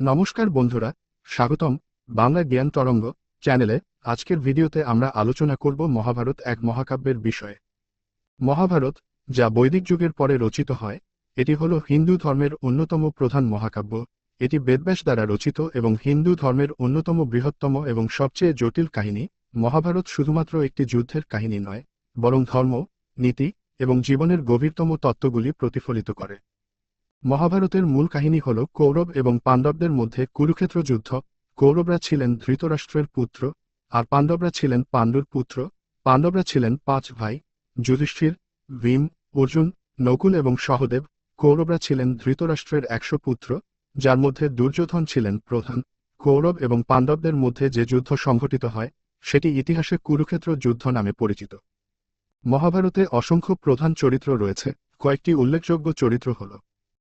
নমস্কার বন্ধুরা, স্বাগতম বাংলা জ্ঞান তরঙ্গ চ্যানেলে। আজকের ভিডিওতে আমরা আলোচনা করব মহাভারত এক মহাকাব্যের বিষয়ে। মহাভারত, যা বৈদিক যুগের পরে রচিত হয়, এটি হল হিন্দু ধর্মের অন্যতম প্রধান মহাকাব্য। এটি বেদব্যাস দ্বারা রচিত এবং হিন্দু ধর্মের অন্যতম বৃহত্তম এবং সবচেয়ে জটিল কাহিনী। মহাভারত শুধুমাত্র একটি যুদ্ধের কাহিনী নয়, বরং ধর্ম, নীতি এবং জীবনের গভীরতম তত্ত্বগুলি প্রতিফলিত করে। মহাভারতের মূল কাহিনী হল কৌরব এবং পাণ্ডবদের মধ্যে কুরুক্ষেত্র যুদ্ধ। কৌরবরা ছিলেন ধৃতরাষ্ট্রের পুত্র, আর পাণ্ডবরা ছিলেন পাণ্ডুর পুত্র। পাণ্ডবরা ছিলেন পাঁচ ভাই, যুধিষ্ঠির, ভীম, অর্জুন, নকুল এবং সহদেব। কৌরবরা ছিলেন ধৃতরাষ্ট্রের একশো পুত্র, যার মধ্যে দুর্যোধন ছিলেন প্রধান। কৌরব এবং পাণ্ডবদের মধ্যে যে যুদ্ধ সংঘটিত হয়, সেটি ইতিহাসে কুরুক্ষেত্র যুদ্ধ নামে পরিচিত। মহাভারতে অসংখ্য প্রধান চরিত্র রয়েছে। কয়েকটি উল্লেখযোগ্য চরিত্র হল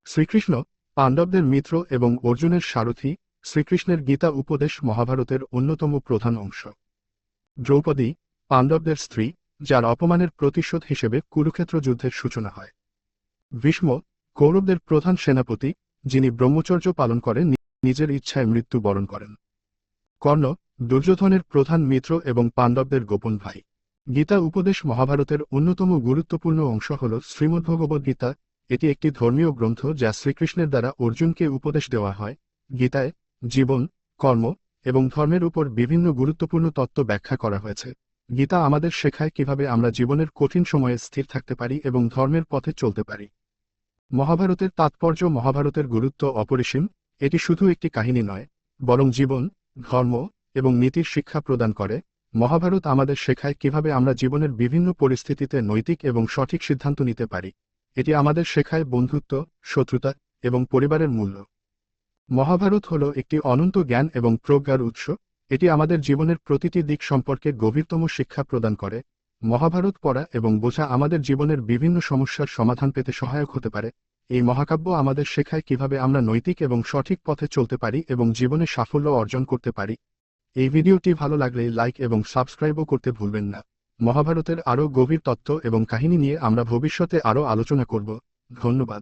শ্রীকৃষ্ণ, পাণ্ডবদের মিত্র এবং অর্জুনের সারথি, শ্রীকৃষ্ণের গীতা উপদেশ মহাভারতের অন্যতম প্রধান অংশ। দ্রৌপদী, পাণ্ডবদের স্ত্রী, যার অপমানের প্রতিশোধ হিসেবে কুরুক্ষেত্র যুদ্ধের সূচনা হয়। ভীষ্ম, কৌরবদের প্রধান সেনাপতি, যিনি ব্রহ্মচর্য পালন করে নিজের ইচ্ছায় মৃত্যু বরণ করেন। কর্ণ, দুর্যোধনের প্রধান মিত্র এবং পাণ্ডবদের গোপন ভাই। গীতা উপদেশ মহাভারতের অন্যতম গুরুত্বপূর্ণ অংশ হল শ্রীমদ্ভগবদ্গীতা এটি একটি ধর্মীয় গ্রন্থ যা শ্রীকৃষ্ণের দ্বারা অর্জুনকে উপদেশ দেওয়া হয়, গীতায়, জীবন, কর্ম এবং ধর্মের উপর বিভিন্ন গুরুত্বপূর্ণ তত্ত্ব ব্যাখ্যা করা হয়েছে। গীতা আমাদের শেখায় কীভাবে আমরা জীবনের কঠিন সময়ে স্থির থাকতে পারি এবং ধর্মের পথে চলতে পারি। মহাভারতের তাৎপর্য মহাভারতের গুরুত্ব অপরিসীম, এটি শুধু একটি কাহিনী নয়, বরং জীবন, ধর্ম এবং নীতির শিক্ষা প্রদান করে। মহাভারত আমাদের শেখায় কীভাবে আমরা জীবনের বিভিন্ন পরিস্থিতিতে নৈতিক এবং সঠিক সিদ্ধান্ত নিতে পারি। এটি আমাদের শেখায় বন্ধুত্ব, শত্রুতা এবং পরিবারের মূল্য। মহাভারত হল একটি অনন্ত জ্ঞান এবং প্রজ্ঞার উৎস। এটি আমাদের জীবনের প্রতিটি দিক সম্পর্কে গভীরতম শিক্ষা প্রদান করে। মহাভারত পড়া এবং বোঝা আমাদের জীবনের বিভিন্ন সমস্যার সমাধান পেতে সহায়ক হতে পারে। এই মহাকাব্য আমাদের শেখায় কীভাবে আমরা নৈতিক এবং সঠিক পথে চলতে পারি এবং জীবনে সাফল্য অর্জন করতে পারি। এই ভিডিওটি ভালো লাগলে লাইক এবং সাবস্ক্রাইবও করতে ভুলবেন না। মহাভারতের আরও গভীর তত্ত্ব এবং কাহিনী নিয়ে আমরা ভবিষ্যতে আরও আলোচনা করব। ধন্যবাদ।